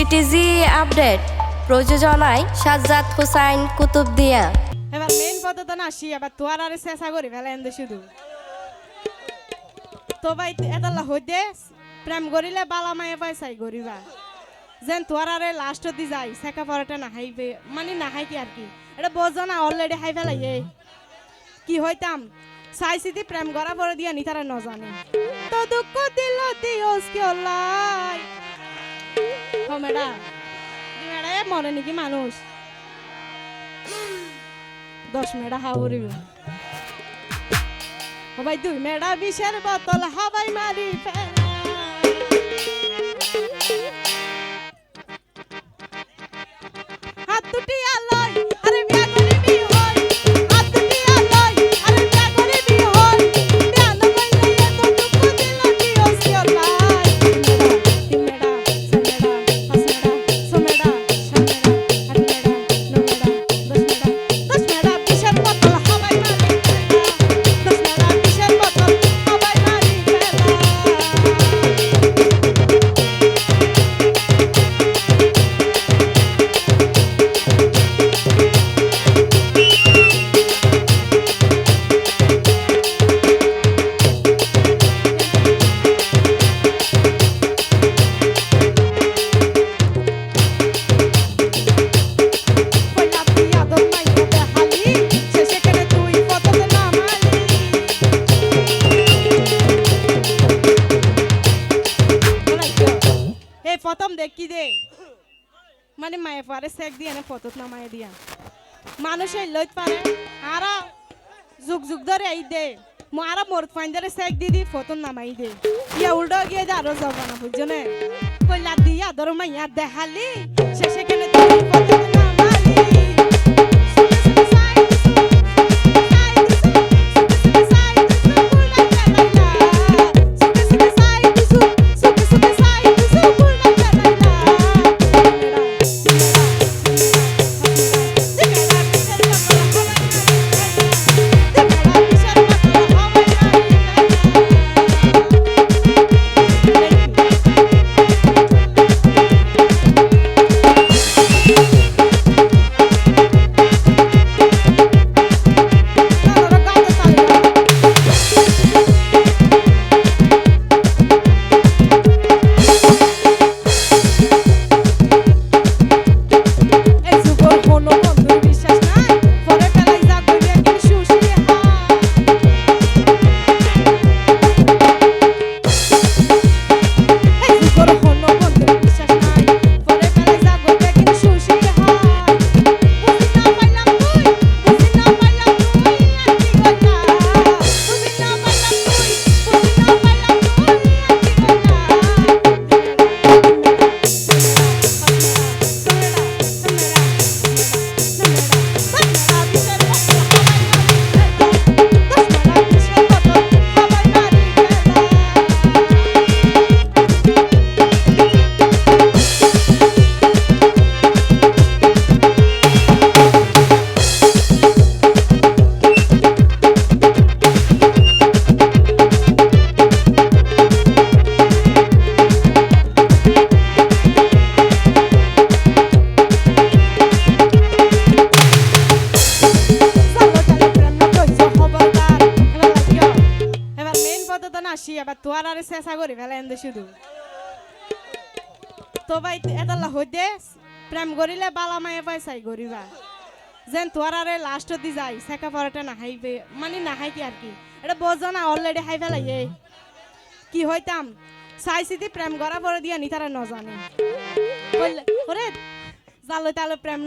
CTG update. প্রযোজনায় সাজ্জাদ হোসাইন কুতুবদিয়া এবার main পদ্ধতি না আসি এবার তোয়ার আরে চেষ্টা করি ফেলে এনে শুধু। তো ভাই এদাল্লা হইতে প্রেম করিলে বালা মায়ে পয়সাই করিবা। যেন তোয়ার আরে লাস্ট দি যাই সেকা পরটা না হাইবে মানে না হাই কি আর কি। এটা বোঝো না অলরেডি হাই ফেলাই কি হইতাম? চাইছিতি প্রেম করা পরে দিয়া নি তারা জানে তো দুঃখ দিল দিওস কি অল্লাই ও মেডা মেডা মরে নাকি মানুষ? দশ মেডা হাওড়িব হবাই দুই মেডা বিষের বোতল হাবাই মারি ফেলা। দেখি দে মানে মায়ে পারে সেক দিয়ে না পতত নামায় দিয়া। মানুষ এই লইত পারে। আর যুগ যুগ ধরে এই দে। আর মোর ধরে সেক দি দি ফতন নামাই দে। ইয়া উল্টো গিয়ে দে আরও যাব না বুঝছ না। কইলা দিয়া ধরো মাইয়া দেখালি। শেষে কেনে এবার তোয়ার চেষ্টা করি শুধু। তো ভাই হইতে প্রেম করিলে বালা মায়ে পয়সাই করিবা যেন তোয়ার আরে লাস্ট যাই সেকা পরটা না হাইবে মানে কি আর কি? এটা বোঝো অলরেডি হাই ফেলাই কি হইতাম? চাইছিতি প্রেম করা পরে দিয়া নি তারা ন জানে কইলে, ওরে জালো তালো প্রেম